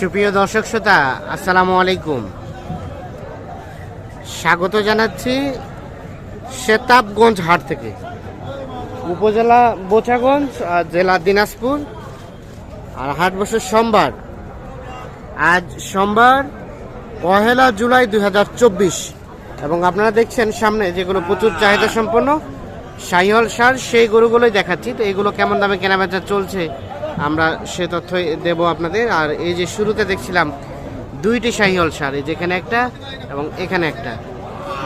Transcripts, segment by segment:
সুপ্রিয় দর্শক শ্রোতা, আসসালামু আলাইকুম। স্বাগত জানাচ্ছি শেতাবগঞ্জ হাট থেকে। উপজেলা বোচাগঞ্জ আর জেলা দিনাজপুর। আর হাট বসে সোমবার। আজ সোমবার, পহেলা জুলাই দুই হাজার চব্বিশ। এবং আপনারা দেখছেন সামনে যেগুলো প্রচুর চাহিদা সম্পন্ন সাইহল সার, সেই গরুগুলোই দেখাচ্ছি। তো এগুলো কেমন দামে কেনাবেচা চলছে আমরা সে তথ্য দেব আপনাদের। আর এই যে শুরুতে দেখছিলাম দুইটি শাহিহল সার এই যেখানে একটা এবং এখানে একটা।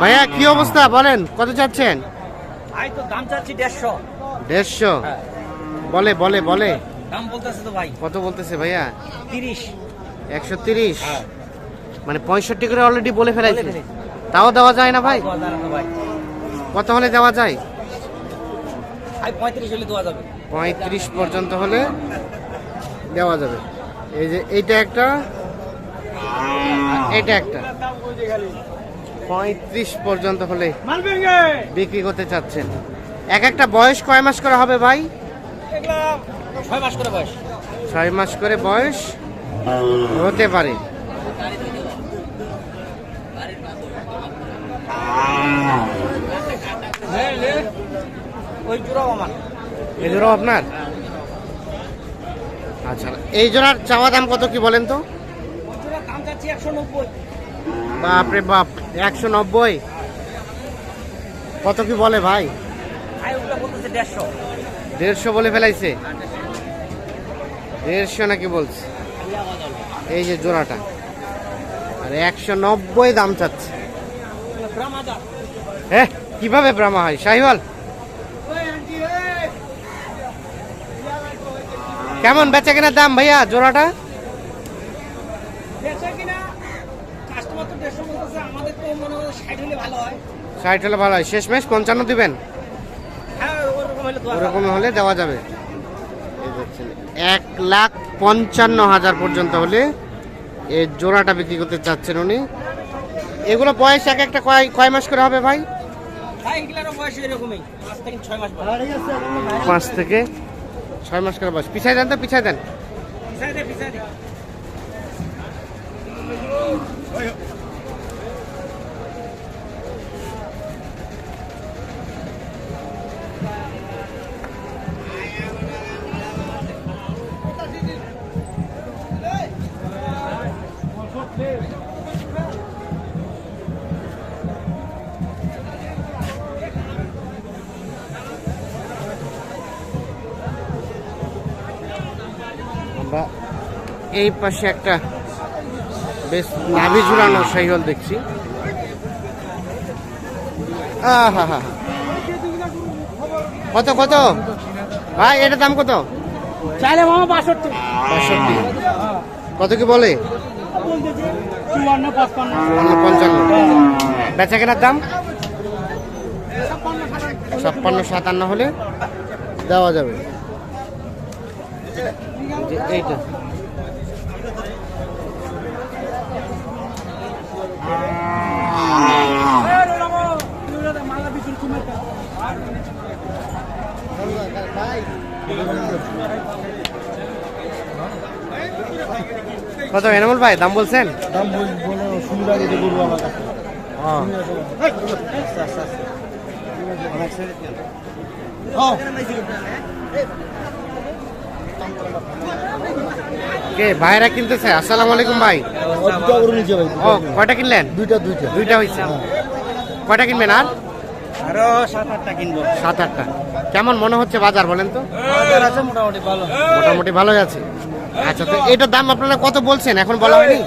ভাইয়া কি অবস্থা? বলেন কত চাচ্ছেন? ভাই তো দাম চাচ্ছি দেড়শো। দেড়শো? হ্যাঁ। বলে বলে বলে। দাম বলতেছে তো ভাই। কত বলতেছে ভাইয়া? তিরিশ। একশো তিরিশ? হ্যাঁ। মানে পঁয়ষট্টি করে অলরেডি বলে ফেলাইছে। তাও দেওয়া যায় না ভাই? কত হলে দেওয়া যায়? পঁয়ত্রিশ হলে দেওয়া যাবে। পঁয়ত্রিশ পর্যন্ত হলে দেওয়া যাবে। এই যে এইটা একটা এটা একটা। পঁয়ত্রিশ পর্যন্ত হলে বিক্রি করতে চাচ্ছেন। এক একটা বয়স কয় মাস করে হবে ভাই? ছয় মাস করে বয়স। হতে পারে। ওই আমার। এই জোড়াও আপনার? আচ্ছা এই জোড়ার চাওয়া দাম কত কি বলেন তো? বাপরে বাপ, একশো নব্বই। কত কি বলে ভাই? দেড়শো বলে ফেলাইছে। দেড়শো নাকি বলছে? এই যে জোড়াটা। আর একশো নব্বই দাম চাচ্ছে। হ্যাঁ কীভাবে ব্রাহ্মা হয়? শাহিওয়াল? কেমন বেচা কেনার দাম ভাইয়া জোড়াটা? দেড়শো কিনা কাস্টমার তো দেড়শো বলতেছে আমাদের তো মনে হয় ষাট হলে ভালো হয়। হয়। শেষমেশ পঞ্চান্ন দিবেন? হ্যাঁ ওরকম হলে দেওয়া যাবে। এক লাখ পঞ্চান্ন হাজার পর্যন্ত হলে এই জোড়াটা বিক্রি করতে চাচ্ছেন উনি। এগুলো বয়স এক একটা কয় কয় মাস করে হবে ভাই? ভাই এগুলারও বয়স এরকমই। পাঁচ থেকে ছয় মাস করে বয়স। পিছাই দেন তো পিছাই দেন। এই পাশে একটা বেশ নাভি ঝুলানো সাইকেল দেখছি। আহা হা কত কত? ভাই এটার দাম কত? চাইলে মামা বাষট্টি। পঁয়ষট্টি কত কি বলে? পঞ্চান্ন। বেচা কেনার দাম? ছাপ্পান্ন সাতান্ন। হলে দেওয়া যাবে। এইটা। কত এনামল ভাই দাম বলছেন? দাম কে ভাইরা কিনতেছে? আসসালামু আলাইকুম ভাই। ও কয়টা কিনলেন? দুইটা দুইটা। দুইটা হয়েছে কয়টা কিনবেন আর? আরও সাত আটটা কিনবো। সাত আটটা। কেমন মনে হচ্ছে বাজার বলেন তো? মোটামুটি ভালো। মোটামুটি ভালোই আছে। আচ্ছা তো এটার দাম আপনারা কত বলছেন? এখন বলা হয়নি?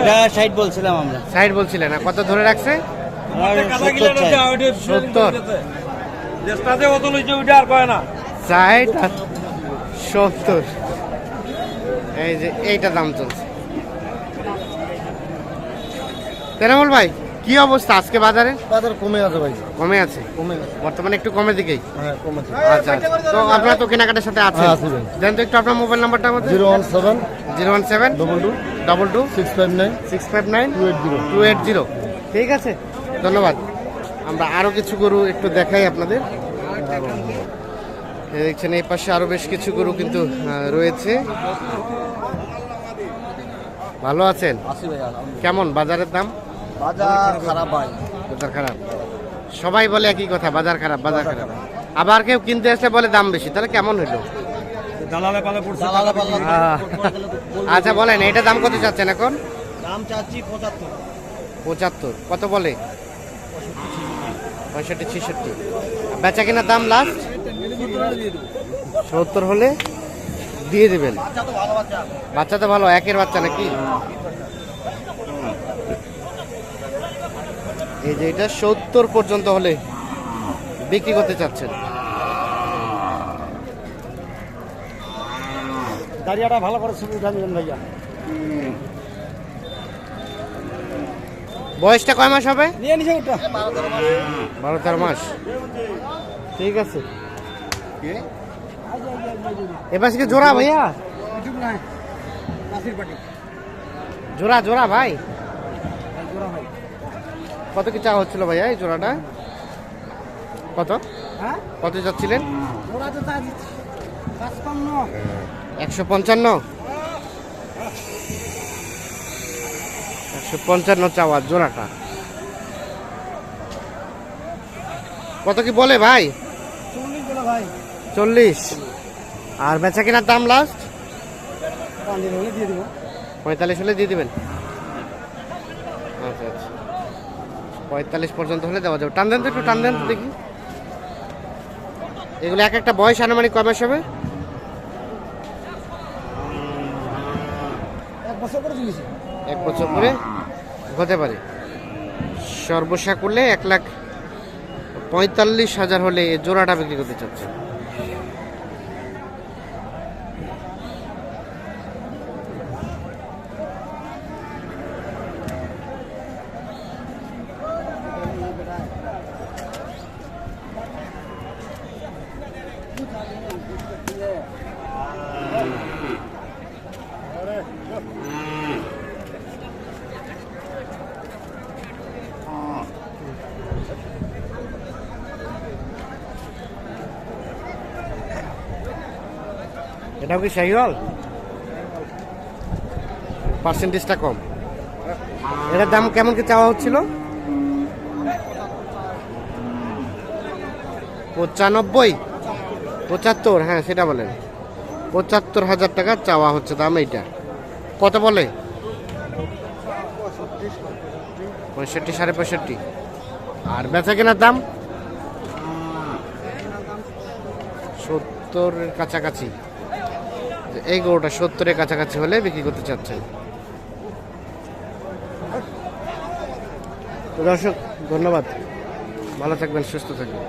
এটা ষাট বলছিলাম আমরা। সাইড বলছিলেন আর কত ধরে রাখছে? সত্তর। ষাট আর সত্তর। এই যে এইটা দাম চলছে। তেরামল ভাই কি অবস্থা আজকে বাজারে? বাজার কমে আছে ভাই। কমে আছে? কমে গেছে বর্তমানে একটু কমে দিকেই? হ্যাঁ কমেছে আচ্ছা আচ্ছা। তো আপনারা তো কেনাকাটার সাথে আছে হ্যাঁ। দেন তো একটু আপনার মোবাইল নাম্বারটা আমাদের zero one seven zero one seven double two double two six five nine six five nine two eight zero. Two eight zero. ঠিক আছে। ধন্যবাদ। আমরা আরও কিছু গরু একটু দেখাই আপনাদের। এই দেখছেন এই পাশে আরও বেশ কিছু গরু কিন্তু রয়েছে। ভালো আছেন? কেমন? বাজারের দাম? বাজার খারাপ ভাই বাজার খারাপ। সবাই বলে একই কথা বাজার খারাপ বাজার খারাপ। আবার কেউ কিনতে আসলে বলে দাম বেশি তাহলে কেমন হইল? দালালে পড়ছে দালালে আচ্ছা বলেন এটা দাম কত চাচ্ছেন এখন? দাম চাচ্ছি পঁচাত্তর। পঁচাত্তর। কত বলে? পঁয়ষট্টি ছেষট্টি। বেচা কেনার দাম লাস্ট সত্তর হলে দিয়ে দেবেন। বাচ্চা তো ভালো বাচ্চা। বাচ্চা তো ভালো একের বাচ্চা নাকি? এই যে এটা সত্তর পর্যন্ত হলে বিক্রি করতে চাচ্ছেন। দাঁড়িয়াটা ভালো করে ছবি উঠা ভাইয়া। বয়সটা কয় মাস হবে? নিয়ে নিছে ওটা। বারো তেরো মাস। ঠিক আছে। এবার কি জোড়া ভাইয়া? জোড়া জোড়া ভাই। কত কি চাওয়া হচ্ছিল ভাইয়া এই জোড়াটা? কত? হ্যাঁ? কত পাঁচপান্ন। একশো পঞ্চান্ন? একশো পঞ্চান্ন চাওয়ার জোড়াটা। কত কি বলে ভাই? চল্লিশ আর বেচা কেনার দাম লাস্ট পঁয়তাল্লিশ হলে দিয়ে দিবেন। আচ্ছা আচ্ছা। পঁয়তাল্লিশ পর্যন্ত হলে দেওয়া যাবে। টান দেন তো একটু টান দেন তো দেখি। এগুলো এক একটা বয়স আনুমানিক কয় মাস হবে? এক বছর করে দিয়েছি। এক বছর করে? হতে পারে। সর্বসা করলে এক লাখ পঁয়তাল্লিশ হাজার হলে এ জোড়াটা বিক্রি করতে চাচ্ছে এটাও কি শাহিওয়াল পার্সেন্টেজটা কম। এটার দাম কেমন কি চাওয়া হচ্ছিল? পঁচানব্বই। পঁচাত্তর হ্যাঁ সেটা বলেন। পঁচাত্তর হাজার টাকা চাওয়া হচ্ছে দাম এইটা। কত বলে? পঁয়ষট্টি, সাড়ে পঁয়ষট্টি। আর বেচা কেনার দাম? সত্তরের কাছাকাছি। এই গরুটা সত্তরের কাছাকাছি হলে বিক্রি করতে চাচ্ছেন। দর্শক, ধন্যবাদ। ভালো থাকবেন, সুস্থ থাকবেন।